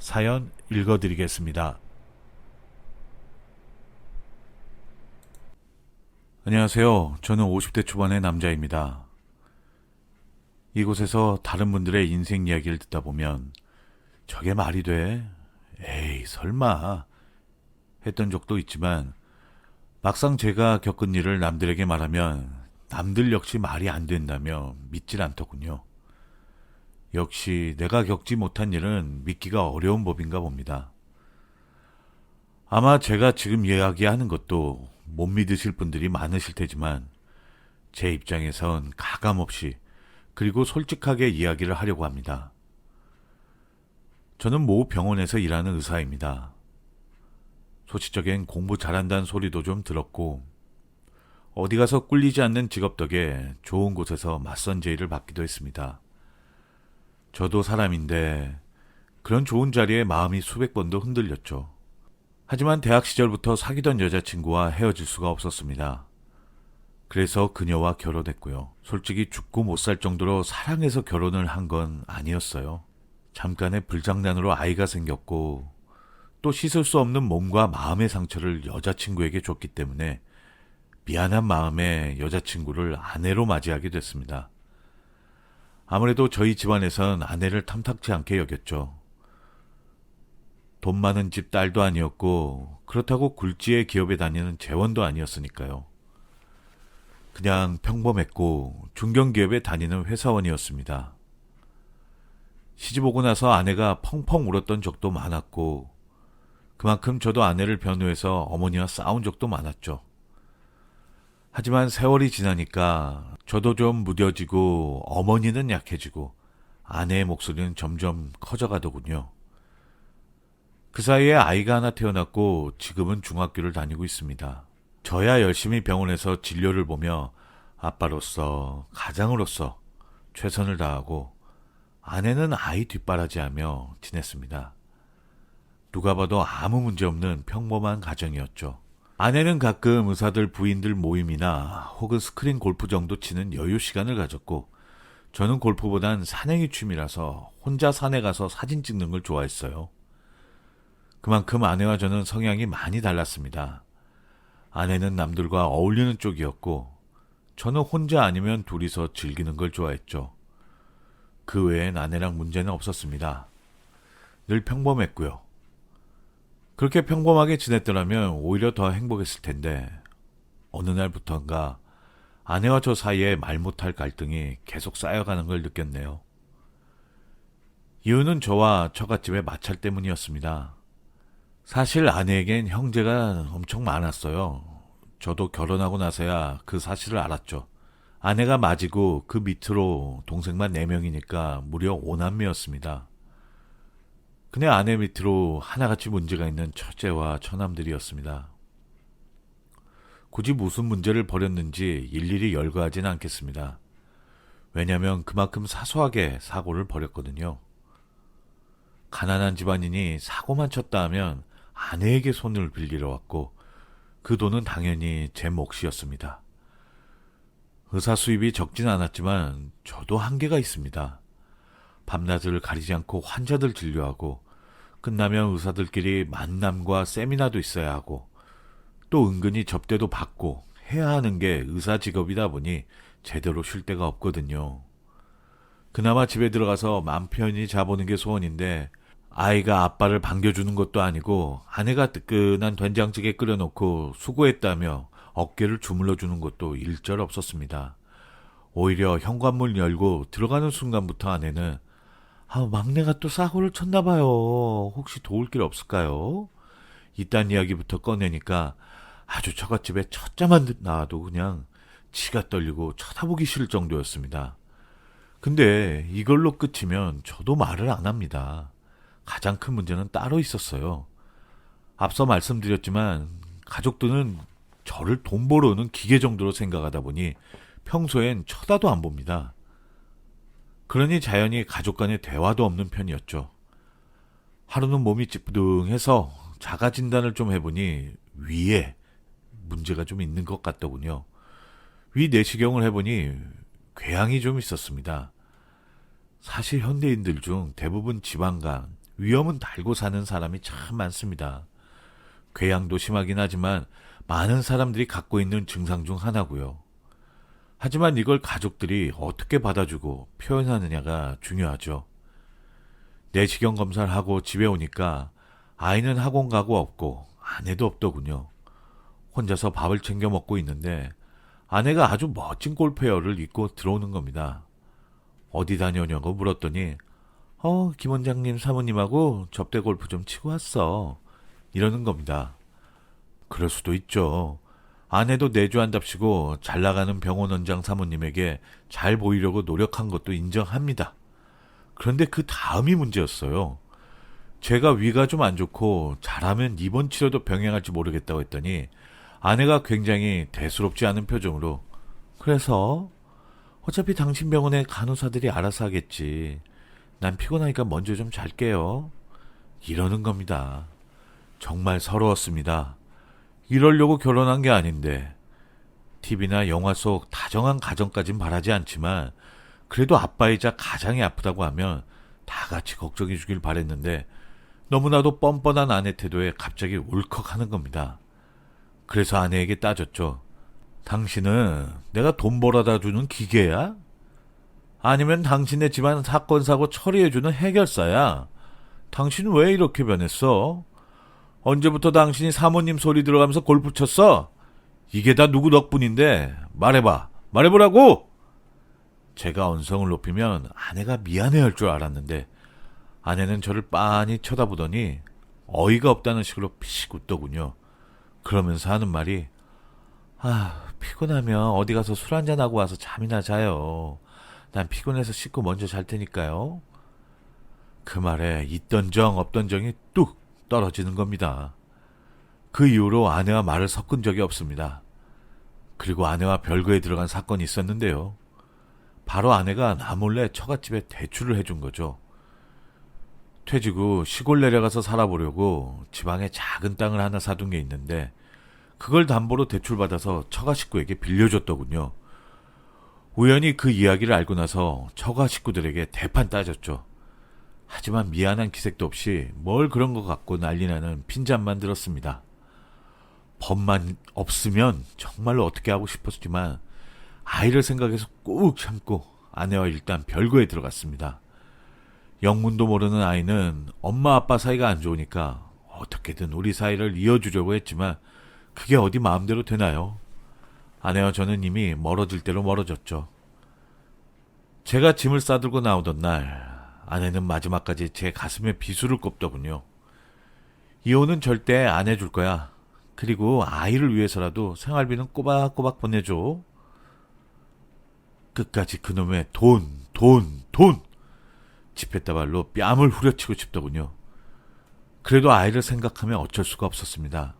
사연 읽어드리겠습니다. 안녕하세요. 저는 50대 초반의 남자입니다. 이곳에서 다른 분들의 인생 이야기를 듣다 보면 저게 말이 돼? 에이, 설마. 했던 적도 있지만 막상 제가 겪은 일을 남들에게 말하면 남들 역시 말이 안 된다며 믿질 않더군요. 역시 내가 겪지 못한 일은 믿기가 어려운 법인가 봅니다. 아마 제가 지금 이야기하는 것도 못 믿으실 분들이 많으실 테지만 제 입장에선 가감없이 그리고 솔직하게 이야기를 하려고 합니다. 저는 모 병원에서 일하는 의사입니다. 소시적엔 공부 잘한다는 소리도 좀 들었고 어디 가서 꿀리지 않는 직업 덕에 좋은 곳에서 맞선 제의를 받기도 했습니다. 저도 사람인데 그런 좋은 자리에 마음이 수백 번도 흔들렸죠. 하지만 대학 시절부터 사귀던 여자친구와 헤어질 수가 없었습니다. 그래서 그녀와 결혼했고요. 솔직히 죽고 못 살 정도로 사랑해서 결혼을 한 건 아니었어요. 잠깐의 불장난으로 아이가 생겼고 또 씻을 수 없는 몸과 마음의 상처를 여자친구에게 줬기 때문에 미안한 마음에 여자친구를 아내로 맞이하게 됐습니다. 아무래도 저희 집안에선 아내를 탐탁치 않게 여겼죠. 돈 많은 집 딸도 아니었고 그렇다고 굴지의 기업에 다니는 재원도 아니었으니까요. 그냥 평범했고 중견기업에 다니는 회사원이었습니다. 시집 오고 나서 아내가 펑펑 울었던 적도 많았고 그만큼 저도 아내를 변호해서 어머니와 싸운 적도 많았죠. 하지만 세월이 지나니까 저도 좀 무뎌지고 어머니는 약해지고 아내의 목소리는 점점 커져가더군요. 그 사이에 아이가 하나 태어났고 지금은 중학교를 다니고 있습니다. 저야 열심히 병원에서 진료를 보며 아빠로서 가장으로서 최선을 다하고 아내는 아이 뒷바라지하며 지냈습니다. 누가 봐도 아무 문제 없는 평범한 가정이었죠. 아내는 가끔 의사들 부인들 모임이나 혹은 스크린 골프 정도 치는 여유 시간을 가졌고 저는 골프보단 산행이 취미라서 혼자 산에 가서 사진 찍는 걸 좋아했어요. 그만큼 아내와 저는 성향이 많이 달랐습니다. 아내는 남들과 어울리는 쪽이었고 저는 혼자 아니면 둘이서 즐기는 걸 좋아했죠. 그 외엔 아내랑 문제는 없었습니다. 늘 평범했고요. 그렇게 평범하게 지냈더라면 오히려 더 행복했을 텐데 어느 날부터인가 아내와 저 사이에 말 못할 갈등이 계속 쌓여가는 걸 느꼈네요. 이유는 저와 처갓집의 마찰 때문이었습니다. 사실 아내에겐 형제가 엄청 많았어요. 저도 결혼하고 나서야 그 사실을 알았죠. 아내가 맞이고 그 밑으로 동생만 4명이니까 무려 5남매였습니다. 그네 아내 밑으로 하나같이 문제가 있는 처제와 처남들이었습니다. 굳이 무슨 문제를 벌였는지 일일이 열거하진 않겠습니다. 왜냐하면 그만큼 사소하게 사고를 벌였거든요. 가난한 집안이니 사고만 쳤다 하면 아내에게 손을 빌리러 왔고 그 돈은 당연히 제 몫이었습니다. 의사 수입이 적진 않았지만 저도 한계가 있습니다. 밤낮을 가리지 않고 환자들 진료하고 끝나면 의사들끼리 만남과 세미나도 있어야 하고 또 은근히 접대도 받고 해야 하는 게 의사 직업이다 보니 제대로 쉴 데가 없거든요. 그나마 집에 들어가서 맘 편히 자보는 게 소원인데 아이가 아빠를 반겨주는 것도 아니고 아내가 뜨끈한 된장찌개 끓여놓고 수고했다며 어깨를 주물러 주는 것도 일절 없었습니다. 오히려 현관문 열고 들어가는 순간부터 아내는 아, 막내가 또 사고를 쳤나 봐요. 혹시 도울 길 없을까요? 이딴 이야기부터 꺼내니까 아주 처갓집에 첫자만 나와도 그냥 치가 떨리고 쳐다보기 싫을 정도였습니다. 근데 이걸로 끝이면 저도 말을 안 합니다. 가장 큰 문제는 따로 있었어요. 앞서 말씀드렸지만 가족들은 저를 돈 벌어오는 기계 정도로 생각하다 보니 평소엔 쳐다도 안 봅니다. 그러니 자연히 가족 간의 대화도 없는 편이었죠. 하루는 몸이 찌뿌둥해서 자가 진단을 좀 해보니 위에 문제가 좀 있는 것 같더군요. 위 내시경을 해보니 궤양이 좀 있었습니다. 사실 현대인들 중 대부분 지방간, 위험은 달고 사는 사람이 참 많습니다. 궤양도 심하긴 하지만 많은 사람들이 갖고 있는 증상 중 하나고요. 하지만 이걸 가족들이 어떻게 받아주고 표현하느냐가 중요하죠. 내시경 검사를 하고 집에 오니까 아이는 학원 가고 없고 아내도 없더군요. 혼자서 밥을 챙겨 먹고 있는데 아내가 아주 멋진 골프웨어를 입고 들어오는 겁니다. 어디 다녀오냐고 물었더니 어, 김 원장님 사모님하고 접대 골프 좀 치고 왔어. 이러는 겁니다. 그럴 수도 있죠. 아내도 내주한답시고 잘 나가는 병원 원장 사모님에게 잘 보이려고 노력한 것도 인정합니다. 그런데 그 다음이 문제였어요. 제가 위가 좀 안 좋고 잘하면 입원 치료도 병행할지 모르겠다고 했더니 아내가 굉장히 대수롭지 않은 표정으로 그래서 어차피 당신 병원에 간호사들이 알아서 하겠지. 난 피곤하니까 먼저 좀 잘게요. 이러는 겁니다. 정말 서러웠습니다. 이러려고 결혼한 게 아닌데 TV나 영화 속 다정한 가정까진 바라지 않지만 그래도 아빠이자 가장이 아프다고 하면 다 같이 걱정해 주길 바랬는데 너무나도 뻔뻔한 아내 태도에 갑자기 울컥하는 겁니다. 그래서 아내에게 따졌죠. 당신은 내가 돈 벌어다 주는 기계야? 아니면 당신의 집안 사건 사고 처리해주는 해결사야? 당신 왜 이렇게 변했어? 언제부터 당신이 사모님 소리 들어가면서 골프 쳤어? 이게 다 누구 덕분인데? 말해봐. 말해보라고! 제가 언성을 높이면 아내가 미안해할 줄 알았는데 아내는 저를 빤히 쳐다보더니 어이가 없다는 식으로 피식 웃더군요. 그러면서 하는 말이 아 피곤하면 어디 가서 술 한잔하고 와서 잠이나 자요. 난 피곤해서 씻고 먼저 잘 테니까요. 그 말에 있던 정 없던 정이 뚝 떨어지는 겁니다. 그 이후로 아내와 말을 섞은 적이 없습니다. 그리고 아내와 별거에 들어간 사건이 있었는데요. 바로 아내가 나 몰래 처갓집에 대출을 해준 거죠. 퇴직 후 시골 내려가서 살아보려고 지방에 작은 땅을 하나 사둔 게 있는데 그걸 담보로 대출받아서 처가 식구에게 빌려줬더군요. 우연히 그 이야기를 알고 나서 처가 식구들에게 대판 따졌죠. 하지만 미안한 기색도 없이 뭘 그런 것 같고 난리나는 핀잔만 들었습니다. 법만 없으면 정말로 어떻게 하고 싶었지만 아이를 생각해서 꾹 참고 아내와 일단 별거에 들어갔습니다. 영문도 모르는 아이는 엄마 아빠 사이가 안 좋으니까 어떻게든 우리 사이를 이어주려고 했지만 그게 어디 마음대로 되나요? 아내와 저는 이미 멀어질 대로 멀어졌죠. 제가 짐을 싸들고 나오던 날 아내는 마지막까지 제 가슴에 비수를 꼽더군요. 이혼은 절대 안 해줄 거야. 그리고 아이를 위해서라도 생활비는 꼬박꼬박 보내줘. 끝까지 그놈의 돈, 돈, 돈! 지폐다발로 뺨을 후려치고 싶더군요. 그래도 아이를 생각하면 어쩔 수가 없었습니다.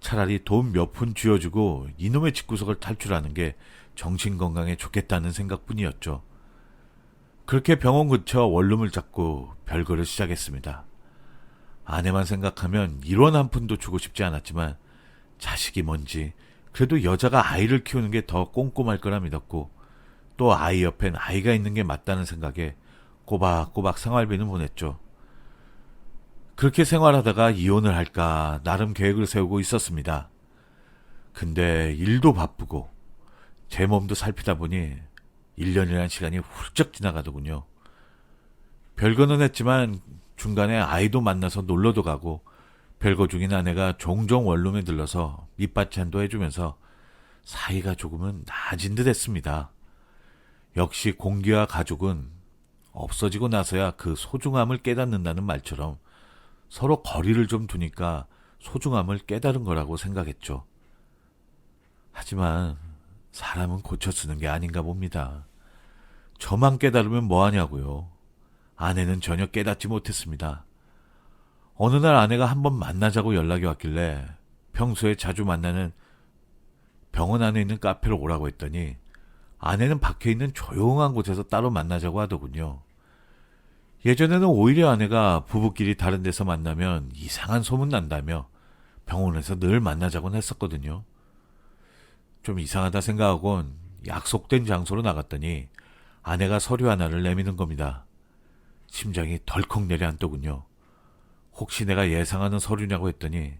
차라리 돈 몇 푼 쥐어주고 이놈의 집구석을 탈출하는 게 정신건강에 좋겠다는 생각뿐이었죠. 그렇게 병원 근처 원룸을 잡고 별거를 시작했습니다. 아내만 생각하면 1원 한 푼도 주고 싶지 않았지만 자식이 뭔지 그래도 여자가 아이를 키우는 게 더 꼼꼼할 거라 믿었고 또 아이 옆엔 아이가 있는 게 맞다는 생각에 꼬박꼬박 생활비는 보냈죠. 그렇게 생활하다가 이혼을 할까 나름 계획을 세우고 있었습니다. 근데 일도 바쁘고 제 몸도 살피다 보니 1년이라는 시간이 훌쩍 지나가더군요. 별거는 했지만 중간에 아이도 만나서 놀러도 가고 별거 중인 아내가 종종 원룸에 들러서 밑반찬도 해주면서 사이가 조금은 나아진 듯 했습니다. 역시 공기와 가족은 없어지고 나서야 그 소중함을 깨닫는다는 말처럼 서로 거리를 좀 두니까 소중함을 깨달은 거라고 생각했죠. 하지만 사람은 고쳐 쓰는 게 아닌가 봅니다. 저만 깨달으면 뭐하냐고요. 아내는 전혀 깨닫지 못했습니다. 어느 날 아내가 한번 만나자고 연락이 왔길래 평소에 자주 만나는 병원 안에 있는 카페로 오라고 했더니 아내는 밖에 있는 조용한 곳에서 따로 만나자고 하더군요. 예전에는 오히려 아내가 부부끼리 다른 데서 만나면 이상한 소문 난다며 병원에서 늘 만나자곤 했었거든요. 좀 이상하다 생각하곤 약속된 장소로 나갔더니 아내가 서류 하나를 내미는 겁니다. 심장이 덜컥 내려앉더군요. 혹시 내가 예상하는 서류냐고 했더니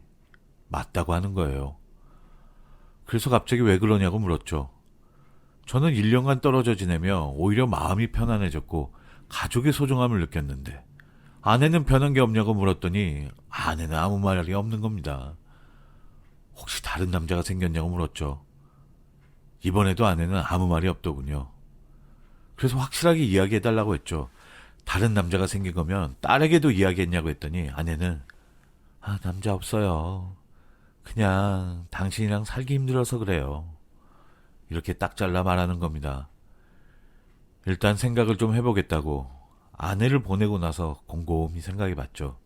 맞다고 하는 거예요. 그래서 갑자기 왜 그러냐고 물었죠. 저는 1년간 떨어져 지내며 오히려 마음이 편안해졌고 가족의 소중함을 느꼈는데 아내는 변한 게 없냐고 물었더니 아내는 아무 말이 없는 겁니다. 혹시 다른 남자가 생겼냐고 물었죠. 이번에도 아내는 아무 말이 없더군요. 그래서 확실하게 이야기해달라고 했죠. 다른 남자가 생긴 거면 딸에게도 이야기했냐고 했더니 아내는 아, 남자 없어요. 그냥 당신이랑 살기 힘들어서 그래요. 이렇게 딱 잘라 말하는 겁니다. 일단 생각을 좀 해보겠다고 아내를 보내고 나서 곰곰이 생각해 봤죠.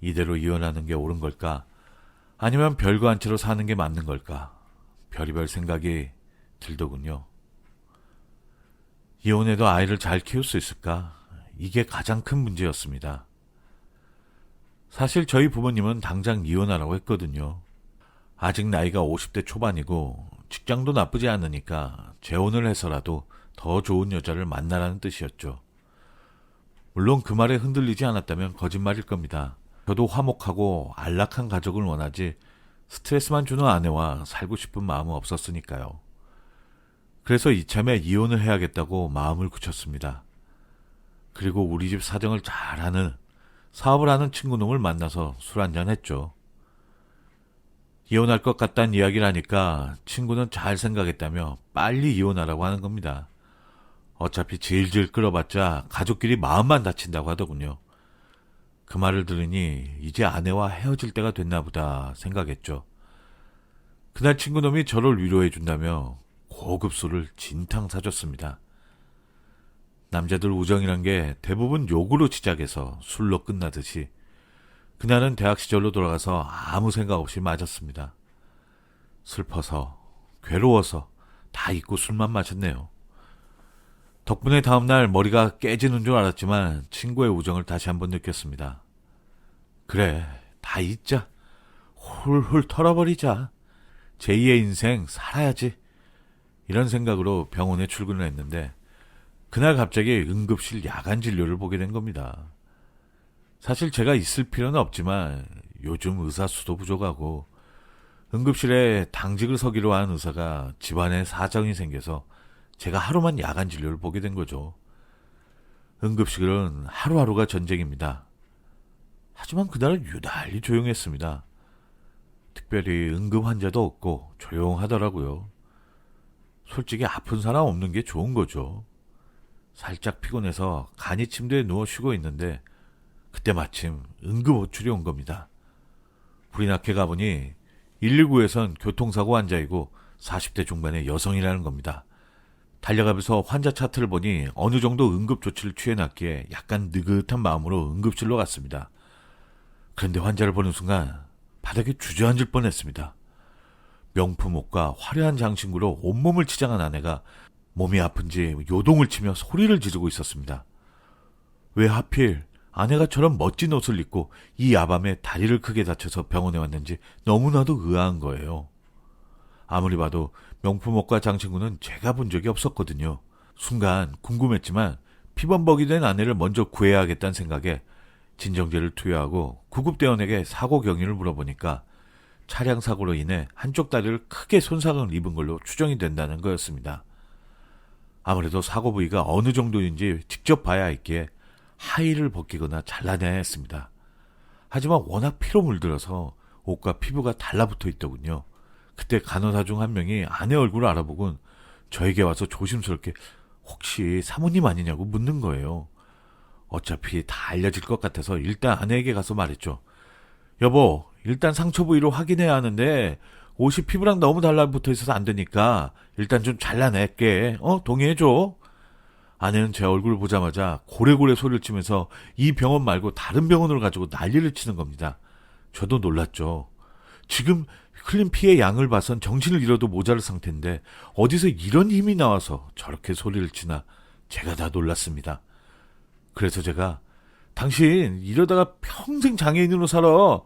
이대로 이혼하는 게 옳은 걸까? 아니면 별거 한 채로 사는 게 맞는 걸까? 별의별 생각이 들더군요. 이혼해도 아이를 잘 키울 수 있을까? 이게 가장 큰 문제였습니다. 사실 저희 부모님은 당장 이혼하라고 했거든요. 아직 나이가 50대 초반이고 직장도 나쁘지 않으니까 재혼을 해서라도 더 좋은 여자를 만나라는 뜻이었죠. 물론 그 말에 흔들리지 않았다면 거짓말일 겁니다. 저도 화목하고 안락한 가족을 원하지 스트레스만 주는 아내와 살고 싶은 마음은 없었으니까요. 그래서 이참에 이혼을 해야겠다고 마음을 굳혔습니다. 그리고 우리 집 사정을 잘 아는 사업을 하는 친구놈을 만나서 술 한잔 했죠. 이혼할 것 같다는 이야기를 하니까 친구는 잘 생각했다며 빨리 이혼하라고 하는 겁니다. 어차피 질질 끌어봤자 가족끼리 마음만 다친다고 하더군요. 그 말을 들으니 이제 아내와 헤어질 때가 됐나 보다 생각했죠. 그날 친구놈이 저를 위로해 준다며 고급 술을 진탕 사줬습니다. 남자들 우정이란 게 대부분 욕으로 시작해서 술로 끝나듯이 그날은 대학 시절로 돌아가서 아무 생각 없이 맞았습니다. 슬퍼서 괴로워서 다 잊고 술만 마셨네요. 덕분에 다음날 머리가 깨지는 줄 알았지만 친구의 우정을 다시 한번 느꼈습니다. 그래, 다 잊자. 훌훌 털어버리자. 제2의 인생 살아야지. 이런 생각으로 병원에 출근을 했는데 그날 갑자기 응급실 야간 진료를 보게 된 겁니다. 사실 제가 있을 필요는 없지만 요즘 의사 수도 부족하고 응급실에 당직을 서기로 한 의사가 집안에 사정이 생겨서 제가 하루만 야간 진료를 보게 된 거죠. 응급실은 하루하루가 전쟁입니다. 하지만 그날은 유달리 조용했습니다. 특별히 응급 환자도 없고 조용하더라고요. 솔직히 아픈 사람 없는 게 좋은 거죠. 살짝 피곤해서 간이 침대에 누워 쉬고 있는데 그때 마침 응급 호출이 온 겁니다. 불이 나게 가보니 119에선 교통사고 환자이고 40대 중반의 여성이라는 겁니다. 달려가면서 환자 차트를 보니 어느 정도 응급 조치를 취해놨기에 약간 느긋한 마음으로 응급실로 갔습니다. 그런데 환자를 보는 순간 바닥에 주저앉을 뻔했습니다. 명품 옷과 화려한 장신구로 온몸을 치장한 아내가 몸이 아픈지 요동을 치며 소리를 지르고 있었습니다. 왜 하필 아내가 저런 멋진 옷을 입고 이 야밤에 다리를 크게 다쳐서 병원에 왔는지 너무나도 의아한 거예요. 아무리 봐도 명품 옷과 장신구는 제가 본 적이 없었거든요. 순간 궁금했지만 피범벅이 된 아내를 먼저 구해야겠다는 생각에 진정제를 투여하고 구급대원에게 사고 경위를 물어보니까 차량 사고로 인해 한쪽 다리를 크게 손상을 입은 걸로 추정이 된다는 거였습니다. 아무래도 사고 부위가 어느 정도인지 직접 봐야 했기에 하의를 벗기거나 잘라내야 했습니다. 하지만 워낙 피로 물들어서 옷과 피부가 달라붙어 있더군요. 그때 간호사 중 한 명이 아내 얼굴을 알아보곤 저에게 와서 조심스럽게 혹시 사모님 아니냐고 묻는 거예요. 어차피 다 알려질 것 같아서 일단 아내에게 가서 말했죠. 여보, 일단 상처 부위로 확인해야 하는데 옷이 피부랑 너무 달라붙어 있어서 안 되니까 일단 좀 잘라낼게. 어, 동의해줘. 아내는 제 얼굴을 보자마자 고래고래 소리를 치면서 이 병원 말고 다른 병원으로 가지고 난리를 치는 겁니다. 저도 놀랐죠. 지금 흘린 피의 양을 봐선 정신을 잃어도 모자랄 상태인데 어디서 이런 힘이 나와서 저렇게 소리를 치나 제가 다 놀랐습니다. 그래서 제가 당신 이러다가 평생 장애인으로 살아.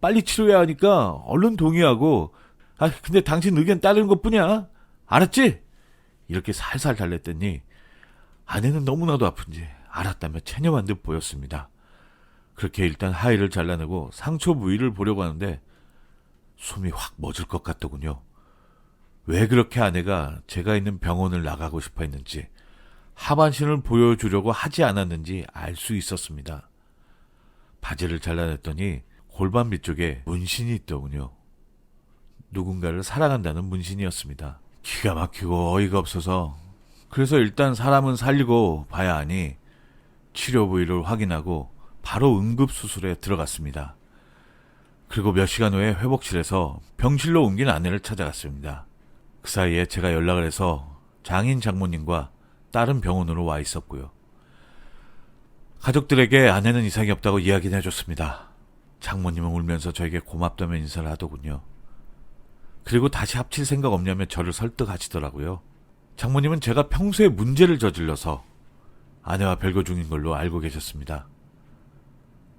빨리 치료해야 하니까 얼른 동의하고 아 근데 당신 의견 따르는 것뿐이야. 알았지? 이렇게 살살 달랬더니 아내는 너무나도 아픈지 알았다며 체념한 듯 보였습니다. 그렇게 일단 하의를 잘라내고 상처 부위를 보려고 하는데 숨이 확 멎을 것 같더군요. 왜 그렇게 아내가 제가 있는 병원을 나가고 싶어 했는지 하반신을 보여주려고 하지 않았는지 알 수 있었습니다. 바지를 잘라냈더니 골반 밑쪽에 문신이 있더군요. 누군가를 사랑한다는 문신이었습니다. 기가 막히고 어이가 없어서 그래서 일단 사람은 살리고 봐야 하니 치료 부위를 확인하고 바로 응급수술에 들어갔습니다. 그리고 몇 시간 후에 회복실에서 병실로 옮긴 아내를 찾아갔습니다. 그 사이에 제가 연락을 해서 장인 장모님과 다른 병원으로 와 있었고요. 가족들에게 아내는 이상이 없다고 이야기는 해줬습니다. 장모님은 울면서 저에게 고맙다며 인사를 하더군요. 그리고 다시 합칠 생각 없냐며 저를 설득하시더라고요. 장모님은 제가 평소에 문제를 저질러서 아내와 별거 중인 걸로 알고 계셨습니다.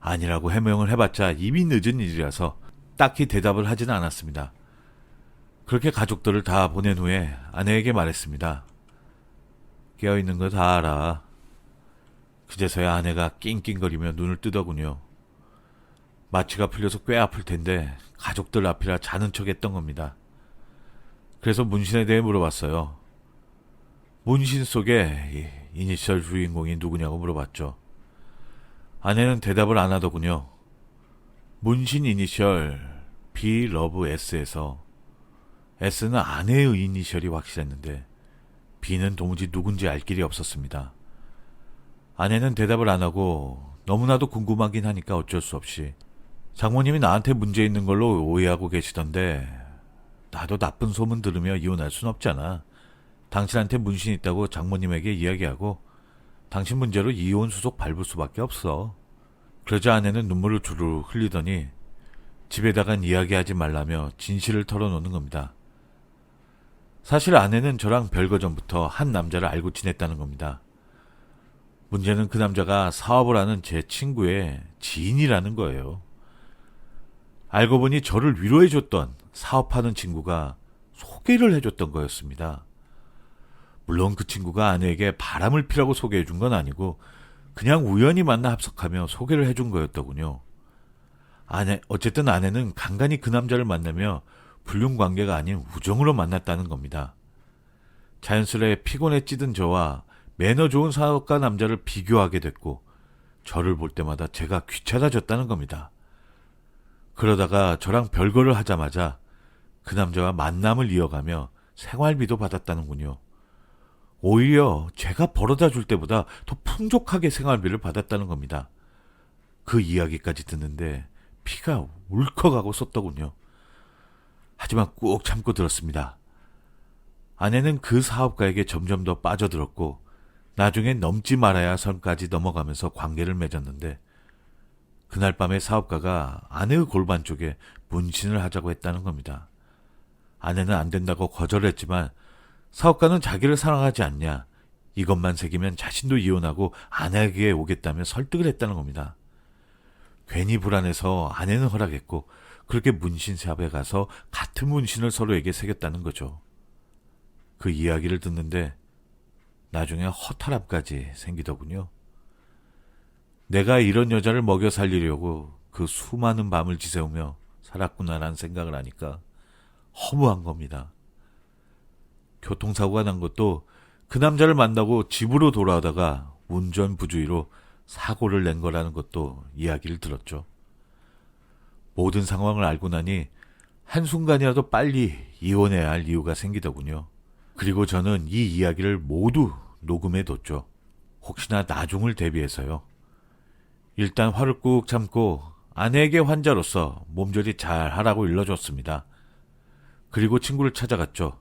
아니라고 해명을 해봤자 이미 늦은 일이라서 딱히 대답을 하지는 않았습니다. 그렇게 가족들을 다 보낸 후에 아내에게 말했습니다. 깨어있는 거 다 알아. 그제서야 아내가 낑낑거리며 눈을 뜨더군요. 마취가 풀려서 꽤 아플 텐데 가족들 앞이라 자는 척 했던 겁니다. 그래서 문신에 대해 물어봤어요. 문신 속에 이 이니셜 주인공이 누구냐고 물어봤죠. 아내는 대답을 안 하더군요. 문신 이니셜 B 러브 S에서 S는 아내의 이니셜이 확실했는데 B는 도무지 누군지 알 길이 없었습니다. 아내는 대답을 안 하고 너무나도 궁금하긴 하니까 어쩔 수 없이 장모님이 나한테 문제 있는 걸로 오해하고 계시던데 나도 나쁜 소문 들으며 이혼할 순 없잖아. 당신한테 문신 있다고 장모님에게 이야기하고 당신 문제로 이혼 수속 밟을 수밖에 없어. 그러자 아내는 눈물을 주르르 흘리더니 집에다간 이야기하지 말라며 진실을 털어놓는 겁니다. 사실 아내는 저랑 별거 전부터 한 남자를 알고 지냈다는 겁니다. 문제는 그 남자가 사업을 하는 제 친구의 지인이라는 거예요. 알고 보니 저를 위로해줬던 사업하는 친구가 소개를 해줬던 거였습니다. 물론 그 친구가 아내에게 바람을 피라고 소개해 준 건 아니고 그냥 우연히 만나 합석하며 소개를 해준 거였더군요. 아내, 어쨌든 아내는 간간히 그 남자를 만나며 불륜 관계가 아닌 우정으로 만났다는 겁니다. 자연스레 피곤에 찌든 저와 매너 좋은 사업가 남자를 비교하게 됐고 저를 볼 때마다 제가 귀찮아졌다는 겁니다. 그러다가 저랑 별거를 하자마자 그 남자와 만남을 이어가며 생활비도 받았다는군요. 오히려 제가 벌어다 줄 때보다 더 풍족하게 생활비를 받았다는 겁니다. 그 이야기까지 듣는데 피가 울컥하고 쏟더군요. 하지만 꾹 참고 들었습니다. 아내는 그 사업가에게 점점 더 빠져들었고 나중에 넘지 말아야 선까지 넘어가면서 관계를 맺었는데 그날 밤에 사업가가 아내의 골반 쪽에 문신을 하자고 했다는 겁니다. 아내는 안 된다고 거절했지만 사업가는 자기를 사랑하지 않냐 이것만 새기면 자신도 이혼하고 아내에게 오겠다며 설득을 했다는 겁니다. 괜히 불안해서 아내는 허락했고 그렇게 문신샵에 가서 같은 문신을 서로에게 새겼다는 거죠. 그 이야기를 듣는데 나중에 허탈함까지 생기더군요. 내가 이런 여자를 먹여 살리려고 그 수많은 밤을 지새우며 살았구나라는 생각을 하니까 허무한 겁니다. 교통사고가 난 것도 그 남자를 만나고 집으로 돌아오다가 운전 부주의로 사고를 낸 거라는 것도 이야기를 들었죠. 모든 상황을 알고 나니 한순간이라도 빨리 이혼해야 할 이유가 생기더군요. 그리고 저는 이 이야기를 모두 녹음해 뒀죠. 혹시나 나중을 대비해서요. 일단 화를 꾹 참고 아내에게 환자로서 몸조리 잘 하라고 일러줬습니다. 그리고 친구를 찾아갔죠.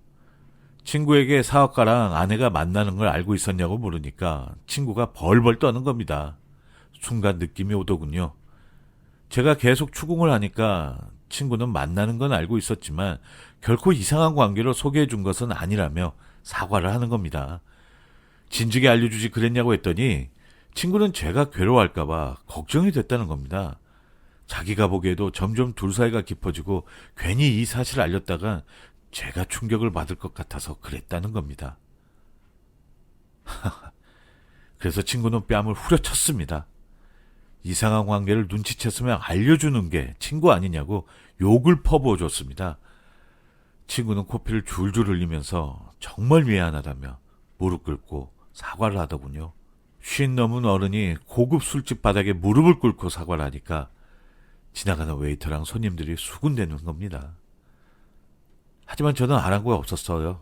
친구에게 사업가랑 아내가 만나는 걸 알고 있었냐고 물으니까 친구가 벌벌 떠는 겁니다. 순간 느낌이 오더군요. 제가 계속 추궁을 하니까 친구는 만나는 건 알고 있었지만 결코 이상한 관계로 소개해 준 것은 아니라며 사과를 하는 겁니다. 진즉에 알려주지 그랬냐고 했더니 친구는 제가 괴로워할까봐 걱정이 됐다는 겁니다. 자기가 보기에도 점점 둘 사이가 깊어지고 괜히 이 사실을 알렸다가 제가 충격을 받을 것 같아서 그랬다는 겁니다. 그래서 친구는 뺨을 후려쳤습니다. 이상한 관계를 눈치챘으면 알려주는 게 친구 아니냐고 욕을 퍼부어줬습니다. 친구는 코피를 줄줄 흘리면서 정말 미안하다며 무릎 꿇고 사과를 하더군요. 쉰 넘은 어른이 고급 술집 바닥에 무릎을 꿇고 사과를 하니까 지나가는 웨이터랑 손님들이 수군대는 겁니다. 하지만 저는 거 없었어요.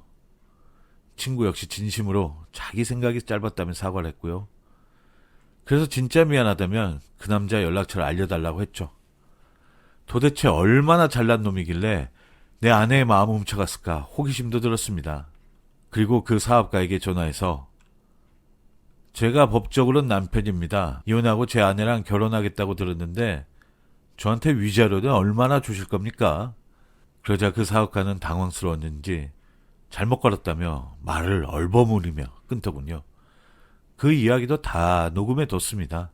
친구 역시 진심으로 자기 생각이 짧았다면 사과를 했고요. 그래서 진짜 미안하다면 그 남자 연락처를 알려달라고 했죠. 도대체 얼마나 잘난 놈이길래 내 아내의 마음을 훔쳐갔을까 호기심도 들었습니다. 그리고 그 사업가에게 전화해서 제가 법적으로는 남편입니다. 이혼하고 제 아내랑 결혼하겠다고 들었는데 저한테 위자료는 얼마나 주실 겁니까? 그러자 그 사업가는 당황스러웠는지 잘못 걸었다며 말을 얼버무리며 끊더군요. 그 이야기도 다 녹음해 뒀습니다.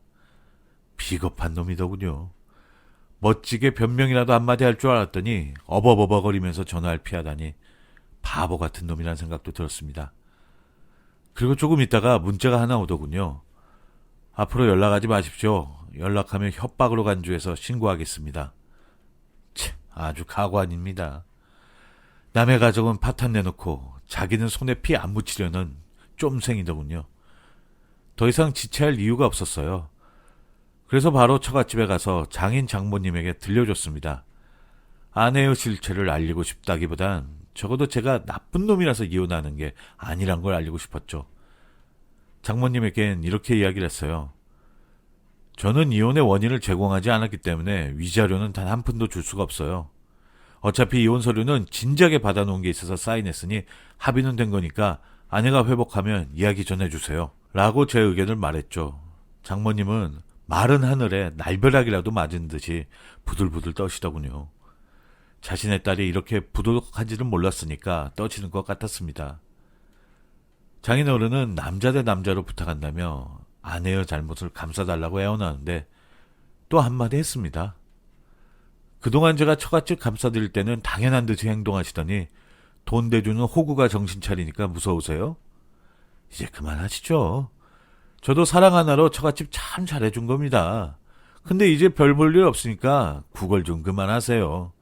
비겁한 놈이더군요. 멋지게 변명이라도 한마디 할 줄 알았더니 어버버버거리면서 전화를 피하다니 바보 같은 놈이란 생각도 들었습니다. 그리고 조금 있다가 문자가 하나 오더군요. 앞으로 연락하지 마십시오. 연락하면 협박으로 간주해서 신고하겠습니다. 참, 아주 가관입니다. 남의 가족은 파탄 내놓고 자기는 손에 피 안 묻히려는 쫌생이더군요. 더 이상 지체할 이유가 없었어요. 그래서 바로 처갓집에 가서 장인 장모님에게 들려줬습니다. 아내의 실체를 알리고 싶다기보단 적어도 제가 나쁜 놈이라서 이혼하는 게 아니란 걸 알리고 싶었죠. 장모님에겐 이렇게 이야기를 했어요. 저는 이혼의 원인을 제공하지 않았기 때문에 위자료는 단 한 푼도 줄 수가 없어요. 어차피 이혼 서류는 진작에 받아놓은 게 있어서 사인했으니 합의는 된 거니까 아내가 회복하면 이야기 전해주세요. 라고 제 의견을 말했죠. 장모님은 마른 하늘에 날벼락이라도 맞은 듯이 부들부들 떠시더군요. 자신의 딸이 이렇게 부도덕한지는 몰랐으니까 떠지는 것 같았습니다. 장인어른은 남자 대 남자로 부탁한다며 아내의 잘못을 감싸달라고 애원하는데 또 한마디 했습니다. 그동안 제가 처갓집 감싸드릴 때는 당연한 듯이 행동하시더니 돈 대주는 호구가 정신 차리니까 무서우세요? 이제 그만하시죠. 저도 사랑 하나로 처갓집 참 잘해준 겁니다. 근데 이제 별 볼 일 없으니까 구걸 좀 그만하세요.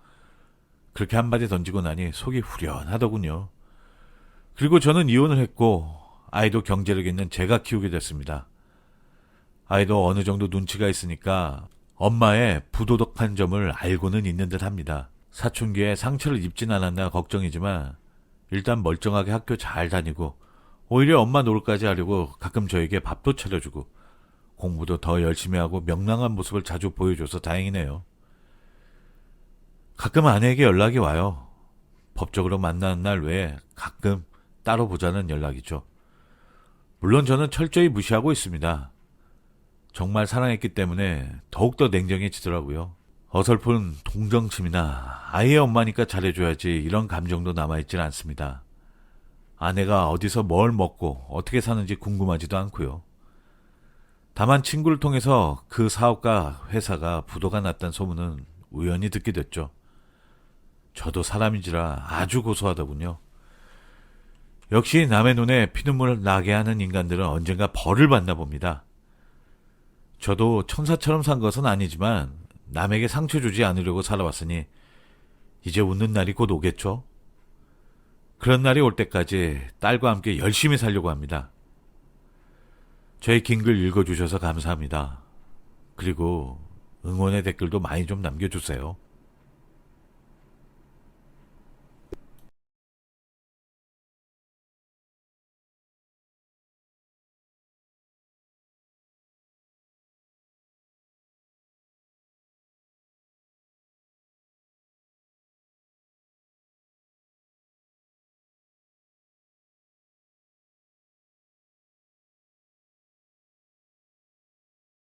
그렇게 한마디 던지고 나니 속이 후련하더군요. 그리고 저는 이혼을 했고 아이도 경제력 있는 제가 키우게 됐습니다. 아이도 어느 정도 눈치가 있으니까 엄마의 부도덕한 점을 알고는 있는 듯 합니다. 사춘기에 상처를 입진 않았나 걱정이지만 일단 멀쩡하게 학교 잘 다니고 오히려 엄마 노릇까지 하려고 가끔 저에게 밥도 차려주고 공부도 더 열심히 하고 명랑한 모습을 자주 보여줘서 다행이네요. 가끔 아내에게 연락이 와요. 법적으로 만나는 날 외에 가끔 따로 보자는 연락이죠. 물론 저는 철저히 무시하고 있습니다. 정말 사랑했기 때문에 더욱더 냉정해지더라고요. 어설픈 동정심이나 아이의 엄마니까 잘해줘야지 이런 감정도 남아있질 않습니다. 아내가 어디서 뭘 먹고 어떻게 사는지 궁금하지도 않고요. 다만 친구를 통해서 그 사업가 회사가 부도가 났다는 소문은 우연히 듣게 됐죠. 저도 사람인지라 아주 고소하더군요. 역시 남의 눈에 피눈물 나게 하는 인간들은 언젠가 벌을 받나 봅니다. 저도 천사처럼 산 것은 아니지만 남에게 상처 주지 않으려고 살아왔으니 이제 웃는 날이 곧 오겠죠? 그런 날이 올 때까지 딸과 함께 열심히 살려고 합니다. 저희 긴글 읽어주셔서 감사합니다. 그리고 응원의 댓글도 많이 좀 남겨주세요.